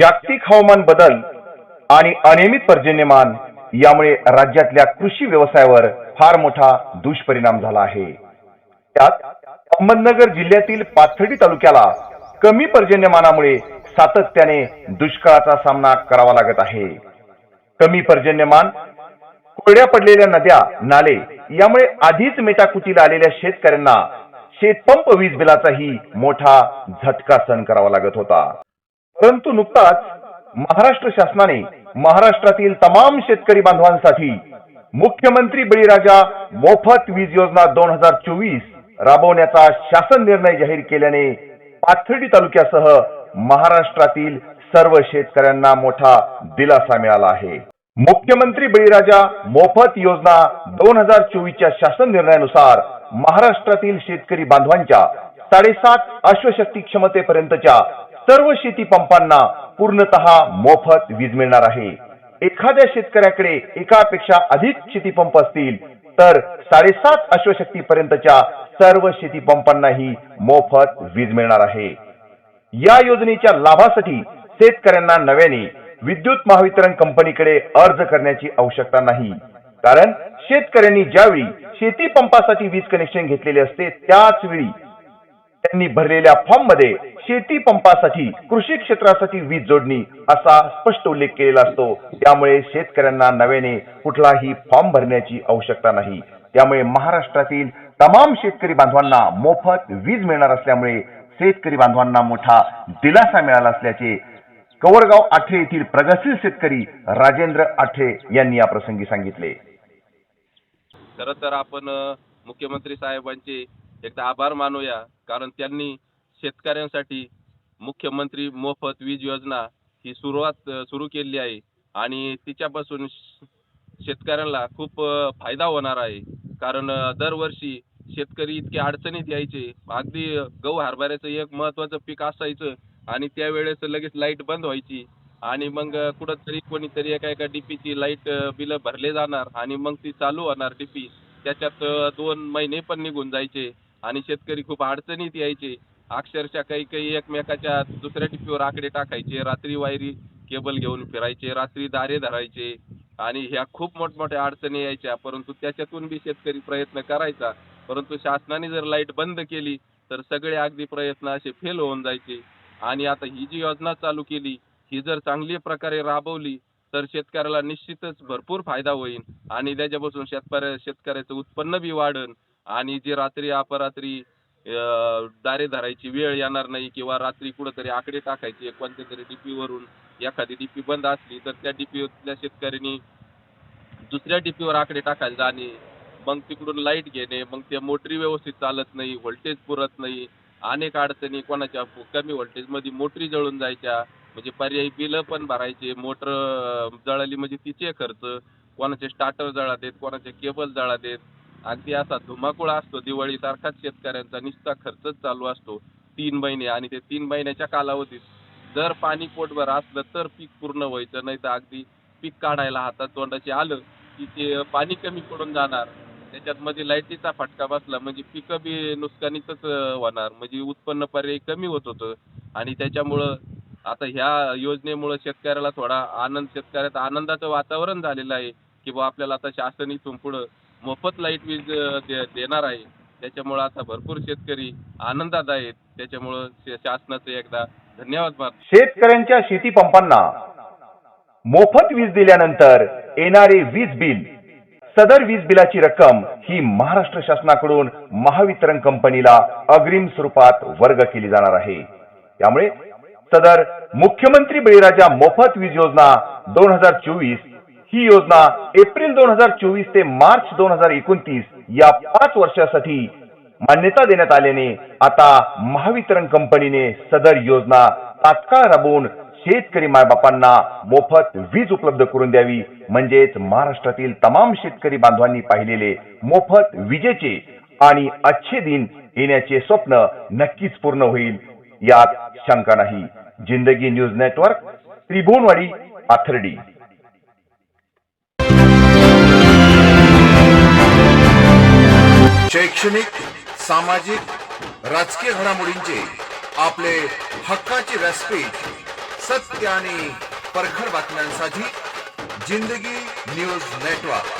जागतिक हवामान बदल आणि अनियमित पर्जन्यमान यामुळे राज्यातल्या कृषी व्यवसायावर फार मोठा दुष्परिणाम झाला आहे. त्यात अहमदनगर जिल्ह्यातील पाथर्डी तालुक्याला कमी पर्जन्यमानामुळे सातत्याने दुष्काळाचा सामना करावा लागत आहे. कमी पर्जन्यमान कोरड्या पडलेल्या नद्या नाले यामुळे आधीच मेटाकुटीला आलेल्या शेतकऱ्यांना शेतपंप वीज बिलाचाही मोठा झटका सहन करावा लागत होता. परंतु नुकताच महाराष्ट्र शासनाने महाराष्ट्रातील तमाम शेतकरी बांधवांसाठी मुख्यमंत्री बळीराजा मोफत वीज योजना दोन हजार चोवीस राबवण्याचा शासन निर्णय जाहीर केल्याने पाथर्डी तालुक्यासह महाराष्ट्रातील सर्व शेतकऱ्यांना मोठा दिलासा मिळाला आहे. मुख्यमंत्री बळीराजा मोफत योजना दोन हजार चोवीसच्या शासन निर्णयानुसार महाराष्ट्रातील शेतकरी बांधवांच्या साडेसात अश्वशक्ती क्षमतेपर्यंतच्या सर्व शेती पंपांना पूर्णतः मोफत वीज मिळणार आहे. एखाद्या शेतकऱ्याकडे एकापेक्षा अधिक शेती पंप असतील तर साडेसात अश्वशक्ती पर्यंतच्या सर्व शेती पंपांनाही मोफत वीज मिळणार आहे. या योजनेच्या लाभासाठी शेतकऱ्यांना नव्याने विद्युत महावितरण कंपनीकडे अर्ज करण्याची आवश्यकता नाही. कारण शेतकऱ्यांनी ज्यावेळी शेती पंपासाठी वीज कनेक्शन घेतलेले असते त्याच वेळी त्यांनी भरलेल्या फॉर्ममध्ये शेती पंपासाठी कृषी क्षेत्रासाठी वीज जोडणी असा स्पष्ट उल्लेख केलेला असतो. त्यामुळे शेतकऱ्यांना नव्याने कुठलाही फॉर्म भरण्याची आवश्यकता नाही. त्यामुळे महाराष्ट्रातील तमाम शेतकरी बांधवांना मोफत वीज मिळणार असल्यामुळे शेतकरी बांधवांना मोठा दिलासा मिळाला असल्याचे कवरगाव आठे येथील प्रगतशील शेतकरी राजेंद्र आठे यांनी या प्रसंगी सांगितले. खर तर आपण मुख्यमंत्री साहेबांचे एकदा आभार मानूया कारण त्यांनी शेतकऱ्यांसाठी मुख्यमंत्री मोफत वीज योजना ही सुरुवात सुरू केली आहे आणि तिच्यापासून शेतकऱ्यांना खूप फायदा होणार आहे. कारण दरवर्षी शेतकरी इतके अडचणीत यायचे. अगदी गहू हरभऱ्याचं एक महत्वाचं पीक असायचं आणि त्यावेळेस लगेच लाइट बंद व्हायची. आणि मग कुठंतरी कोणीतरी एका एका डीपीची लाइट बिल भरले जाणार आणि मग ती चालू होणार डीपी त्याच्यात दोन महिने पण निघून जायचे आणि शेतकरी खूप अडचणीत यायचे. अक्षरशः काही काही एकमेकाच्या दुसऱ्या टिपीवर आकडे टाकायचे रात्री वायरी केबल घेऊन फिरायचे रात्री दारे धरायचे आणि ह्या खूप मोठमोठ्या अडचणी यायच्या. परंतु त्याच्यातून बी शेतकरी प्रयत्न करायचा. परंतु शासनाने जर लाइट बंद केली तर सगळे अगदी प्रयत्न असे फेल होऊन जायचे. आणि आता ही जी योजना चालू केली ही जर चांगली प्रकारे राबवली तर शेतकऱ्याला निश्चितच भरपूर फायदा होईल आणि त्याच्यापासून शेतकऱ्या शेतकऱ्याचं उत्पन्न बी वाढन आणि जी रात्री अपरात्री दारे धरायची वेळ येणार नाही किंवा रात्री कुठंतरी आकडे टाकायचे कोणत्या तरी डीपीवरून वरून एखादी डीपी बंद असली तर त्या डीपीतल्या शेतकऱ्यांनी दुसऱ्या डीपीवर आकडे टाकायला जाणे मग तिकडून लाइट घेणे मग त्या मोटरी व्यवस्थित चालत नाही व्होल्टेज पुरत नाही अनेक अडचणी कोणाच्या कमी व्होल्टेजमध्ये मोटरी जळून जायच्या म्हणजे पर्यायी बिलं पण भरायचे मोटर जळाली म्हणजे तिचे खर्च कोणाचे स्टार्टर जळा देत कोणाचे केबल जळा देत अगदी असा धुमाकूळ असतो दिवाळीसारखाच शेतकऱ्यांचा निस्ता खर्चच चालू असतो तीन महिने आणि ते तीन महिन्याच्या कालावधीत. जर पाणी पोटभर असलं तर पीक पूर्ण व्हायचं नाही तर अगदी पीक काढायला हातात तोंडाचे आलं की ते पाणी कमी पडून जाणार. त्याच्यात मध्ये लाईटीचा फटका बसला म्हणजे पिकं बी नुकसानीचंच होणार. म्हणजे उत्पन्न पर्याय कमी होत होतं. आणि त्याच्यामुळं आता ह्या योजनेमुळं शेतकऱ्याला थोडा आनंद शेतकऱ्यात आनंदाचं वातावरण झालेलं आहे की बा आपल्याला आता शासन इथून पुढं मोफत लाइट वीज दे- देणार आहे. त्याच्यामुळं आता भरपूर शेतकरी आनंदात आहेत. त्याच्यामुळं शासनाचं एकदा धन्यवाद शेतकऱ्यांच्या शेती पंपांना मोफत वीज दिल्यानंतर येणारे वीज बिल सदर वीज बिलाची रक्कम ही महाराष्ट्र शासनाकडून महावितरण कंपनीला अग्रिम स्वरूपात वर्ग केली जाणार आहे. त्यामुळे सदर मुख्यमंत्री बळीराजा मोफत वीज योजना दोन हजार चोवीस ही योजना एप्रिल दोन हजार चोवीस ते मार्च दोन हजार एकोणतीस या पाच वर्षासाठी मान्यता देण्यात आल्याने आता महावितरण कंपनीने सदर योजना तात्काळ राबवून शेतकरी मायबापांना मोफत वीज उपलब्ध करून द्यावी. म्हणजेच महाराष्ट्रातील तमाम शेतकरी बांधवांनी पाहिलेले मोफत विजेचे आणि अच्छे दिन येण्याचे स्वप्न नक्कीच पूर्ण होईल यात शंका नाही. जिंदगी न्यूज नेटवर्क त्रिभुवनवाडी आथर्डी. शैक्षणिक सामाजिक राजकीय घडामोडींचे आपले हक्काचे व्यासपीठ सत्य आणि परखड बातम्यांसाठी जिंदगी न्यूज नेटवर्क.